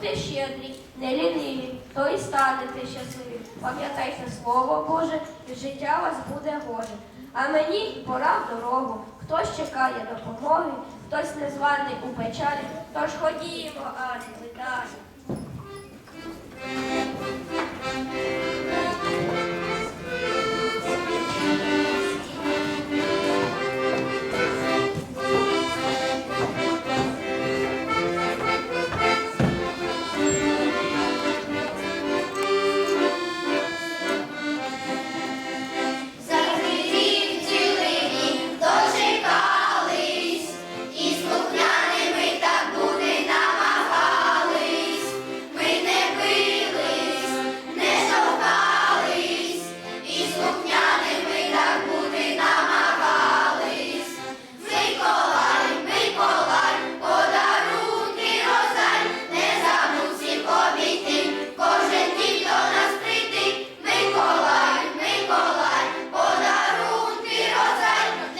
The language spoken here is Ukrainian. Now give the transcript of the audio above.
Будьте щедрі, не ліниві, то і станете щасливі. Пам'ятайте слово Боже, і життя вас буде гоже. А мені пора в дорогу. Хтось чекає допомоги, хтось незваний у печалі. Тож ходімо, ангели, далі.